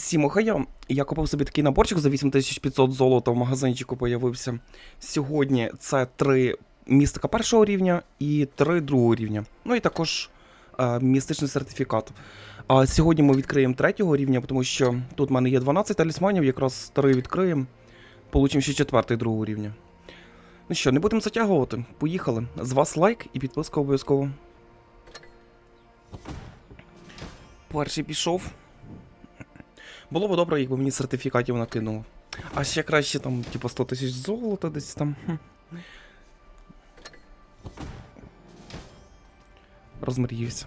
Всім. Я купив собі такий наборчик за 8500 золота в магазинчику появився. Сьогодні це три містика першого рівня і три другого рівня. Ну і також е, містичний сертифікат. А сьогодні ми відкриємо третього рівня, тому що тут в мене є 12 талісманів, якраз три відкриємо. Получимо ще четвертий другого рівня. Ну що, не будемо затягувати. Поїхали. З вас лайк і підписка обов'язково. Перший пішов. Було б добре, якби мені сертифікатів накинуло. А ще краще там, типу, 100 тисяч золота десь там. Розмріюся.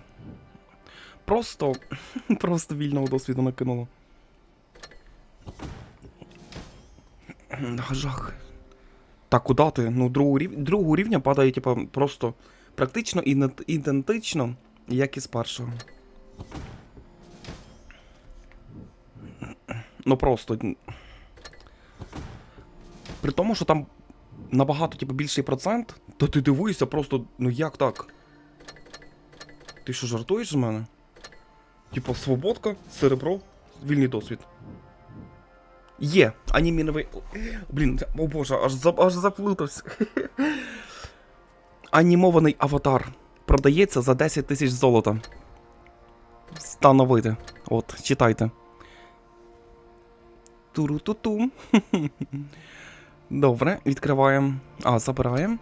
Просто. Просто вільного досвіду накинуло. Жах. Так, куди ти? Ну, другого, рів... другого рівня падає, типу, просто практично ідент- ідентично, як і з першого. Ну просто. При тому, що там набагато типу, більший процент, то ти дивуєшся просто, ну як так? Ти що жартуєш з мене? Типу, свободка, серебро, вільний досвід. Є, аніміновий. Блін, о боже, аж, аж заплутався. Анімований аватар. Продається за 10 тисяч золота. Встановити. От, читайте. Туру-ту-ту. Добре, відкриваємо. А, забираємо.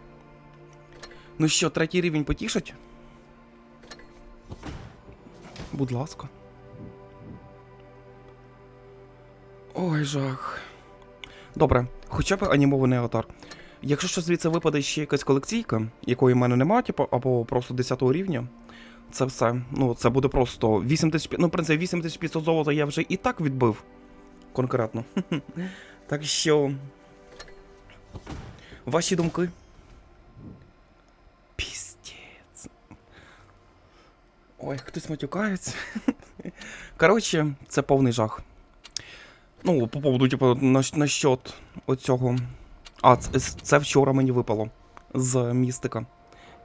Ну що, третій рівень потішить? Будь ласка. Ой, жах. Добре, хоча б анімований аватар. Якщо що звідси випаде ще якась колекційка, якої в мене немає, типу, або просто 10 рівня, це все. Ну, це буде просто 8500. Ну, в принципі, 8500 золота я вже і так відбив конкретно. так що. Ваші думки? Пістець. Ой, хтось матюкається. Коротше, це повний жах. Ну, по поводу, типу, на, на оцього. А, це, це вчора мені випало з містика.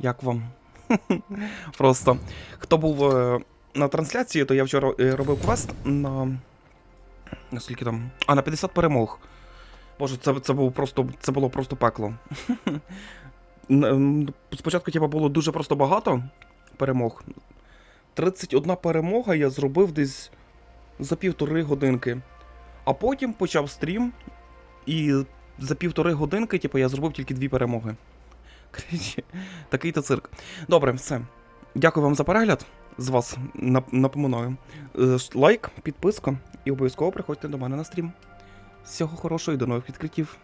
Як вам? Просто. Хто був е, на трансляції, то я вчора е, робив квест на. Наскільки там? А, на 50 перемог. Боже, це, це було просто. Це було просто пекло. Спочатку, типа, було дуже просто багато перемог. 31 перемога я зробив десь за півтори годинки. А потім почав стрім, і за півтори годинки, типу, я зробив тільки дві перемоги. Такий то цирк. Добре, все. Дякую вам за перегляд. З вас напоминаю. Е, Лайк, підписка і обов'язково приходьте до мене на стрім. Всього хорошого і до нових відкриттів.